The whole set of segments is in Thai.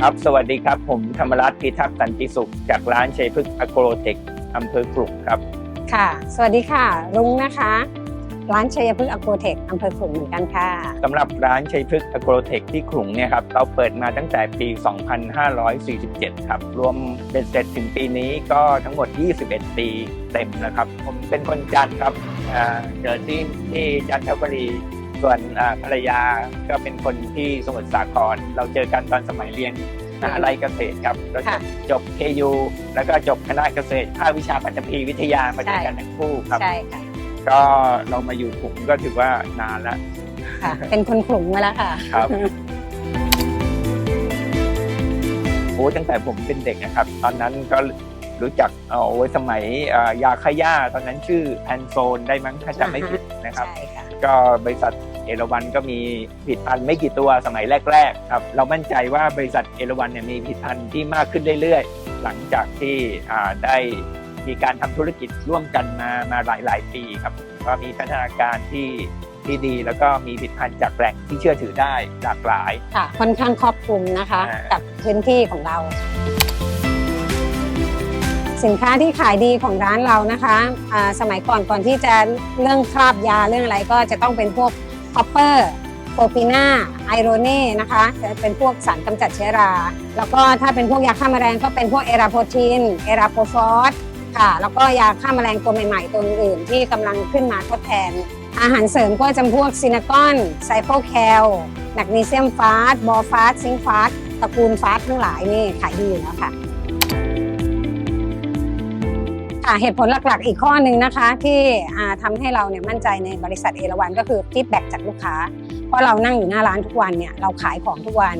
ครับ สวัสดีครับ ผมธรรมรัตน์พิทักษ์สันติสุข จากร้านชัยพฤกษ์อโกรเทคอำเภอขลุงครับ ค่ะ สวัสดีค่ะรุ้งนะคะ ร้านชัยพฤกษ์อโกเทคอำเภอขลุงเหมือนกันค่ะสำหรับร้านชัยพฤกษ์อโกรเทคที่ขลุงเนี่ยครับ เราเปิดมาตั้งแต่ปี 2547 ครับ รวมเป็นเสร็จถึงปีนี้ก็ทั้งหมด 21 ปีเต็มนะครับ ผมเป็นคนจันทร์ครับอ่าเกิดที่ที่จันทบุรี ส่วนอ่าภรรยาก็เป็นคนที่สมุทรสาคร เราเจอกันตอนสมัยเรียนมหาลัยเกษตรครับเราจะค่ะจบ KU แล้วก็จบคณะเกษตรภาควิชาปัตภีวิทยามาด้วยกันทั้งคู่ครับใช่ค่ะก็เรามาอยู่กลุ่มก็ถือว่านานแล้วค่ะเป็นคนขลุงมาแล้วค่ะครับโอ้ตั้งแต่ผมเป็นเด็กนะครับ ตอนนั้นก็รู้จักเอาไว้สมัยอ่ายาขย่าตอนนั้นชื่อแอนโซนได้มั้งถ้าจำไม่ผิดนะครับใช่ค่ะก็บริษัทเอราวันก็มีผลิตภัณฑ์ไม่กี่ตัวสมัยแรกๆครับเรามั่นใจว่าบริษัทเอราวันเนี่ยมีผลิตภัณฑ์ที่มากขึ้นเรื่อยๆ หลังจากที่อ่าได้มีการทำธุรกิจร่วมกันมามาหลายๆ ปีครับก็มีพัฒนาการที่ที่ดีแล้วก็มีผลิตภัณฑ์จากแหล่งที่เชื่อถือได้หลากหลายค่ะค่อนข้างครอบคลุมนะคะอ่ากักับพื้นที่ของเรา สินค้าที่ขายดีของร้านเรานะคะอ่าสมัยก่อนก่อนที่จะเรื่องคราบยาเรื่องอะไรก็จะต้องเป็นพวก คอปเปอร์โ o ปีนาไอโรเน่นะคะจะเป็นพวกสารกำจัดเชื้อรา แล้วก็ถ้าเป็นพวกยาฆ่าแมลงก็เป็นพวกเอราโพทินเอราโพฟอสค่ะ แล้วก็ยาฆ่าแมลงตัวใหม่ๆตัวอื่นที่กำลังขึ้นมาทดแทน อาหารเสริมก็จำพวกซินากอนไซโฟแคลแมกนีเซียมฟาสบอฟาสซิงฟาสตระกูลฟาสทั้งหลายนี่ขายดีอยู่แล้วค่ะ เหตุผลหลักๆ อีกข้อหนึ่งนะคะ ที่อ่าทำให้เราเนี่ยมั่นใจในบริษัทเอราวันก็คือฟีดแบ็จากลูกค้า เพราะเรานั่งอยู่หน้าร้านทุกวันเนี่ยเราขายของทุกวัน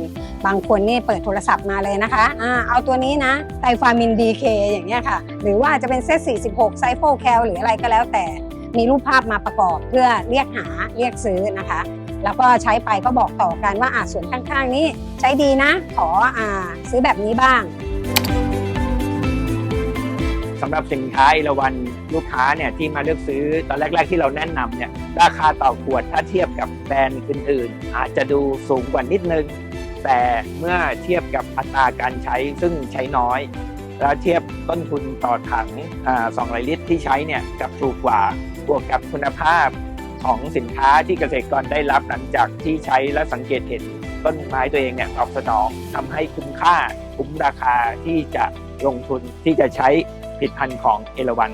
บางคนนี่เปิดโทรศัพท์มาเลยนะคะอ่าเอาตัวนี้นะไตรฟามินดีเคอย่างเงี้ยค่ะ หรือว่าจะเป็นเซต46 ไซโฟแคลหรืออะไรก็แล้วแต่มีรูปภาพมาประกอบเพื่อเรียกหาเรียกซื้อนะคะ แล้วก็ใช้ไปก็บอกต่อกันว่าอ่าส่วนข้างๆนี้ใช้ดีนะ ขออ่าซื้อแบบนี้บ้าง สำหรับสินค้าเอราวันลูกค้าเนี่ยที่มาเลือกซื้อตอนแรก ๆ ที่เราแนะนำเนี่ยราคาต่อขวดถ้าเทียบกับแบรนด์อื่น ๆ อาจจะดูสูงกว่านิดนึง แต่เมื่อเทียบกับอัตราการใช้ซึ่งใช้น้อย แล้วเทียบต้นทุนต่อถังสองลิตรที่ใช้เนี่ยกับถูกกว่าบวกกับคุณภาพของสินค้าที่เกษตรกรได้รับหลังจากที่ใช้และสังเกตเห็นต้นไม้ตัวเองเนี่ยตอบสนองทำให้คุ้มค่าคุ้มราคาที่จะลงทุนที่จะใช้ ผลิตภัณฑ์ของเอราวัน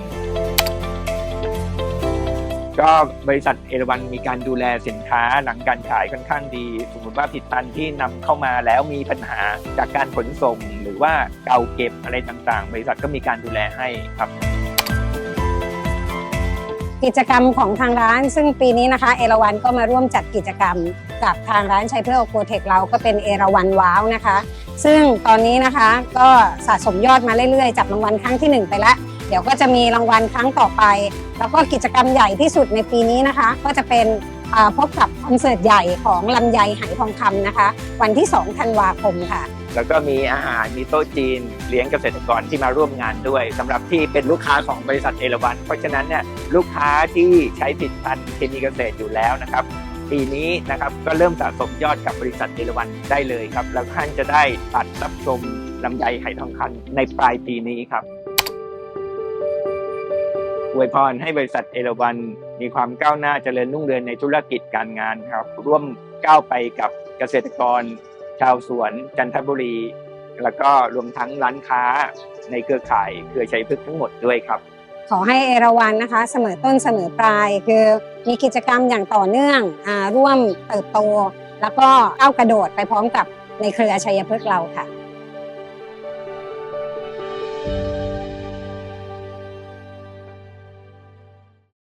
ก็บริษัทเอราวันมีการดูแลสินค้าหลังการขายค่อนข้างดี สมมติว่าผลิตภัณฑ์ที่นำเข้ามาแล้วมีปัญหาจากการขนส่ง หรือว่าเก่าเก็บอะไรต่างๆ บริษัทก็มีการดูแลให้ครับ กิจกรรมของทางร้าน ซึ่งปีนี้นะคะ เอราวันก็มาร่วมจัดกิจกรรม กับทางร้านชัยเพื่อโอโกเทคเราก็เป็นเอราวันว้าวนะคะ ซึ่งตอนนี้นะคะก็สะสมยอดมาเรื่อยๆ จับรางวัลครั้งที่ 1 ไปแล้ว เดี๋ยวก็จะมีรางวัลครั้งต่อไป แล้วก็กิจกรรมใหญ่ที่สุดในปีนี้นะคะ ก็จะเป็นพบกับคอนเสิร์ตใหญ่ของลำไยไหทองคำนะคะ วันที่ 2 ธันวาคมค่ะ แล้วก็มีอาหารมีโต๊ะจีน เลี้ยงเกษตรกรที่มาร่วมงานด้วยสำหรับที่เป็นลูกค้าของบริษัทเอราวันเพราะฉะนั้นเนี่ยลูกค้าที่ใช้ผลิตภัณฑ์เคมีเกษตรอยู่แล้วนะครับ ปีนี้นะครับก็เริ่มสะสมยอดกับบริษัทเอราวันได้เลยครับ แล้วท่านจะได้ตัดรับชมลำไยไหทองคำในปลายปีนี้ครับอวยพรให้บริษัทเอราวันมีความก้าวหน้าเจริญรุ่งเรืองในธุรกิจการงานครับ ร่วมก้าวไปกับเกษตรกร ชาวสวนจันทบุรี แล้วก็รวมทั้งร้านค้าในเครือข่ายเครือชัยพฤกษ์ทั้งหมดด้วยครับ ขอให้เอราวันนะคะ เสมอต้นเสมอปลาย คือมีกิจกรรมอย่างต่อเนื่องอร่วมเติบโต แล้วก็ก้าวกระโดดไปพร้อมกับในเครือชัยพฤกษ์เราค่ะ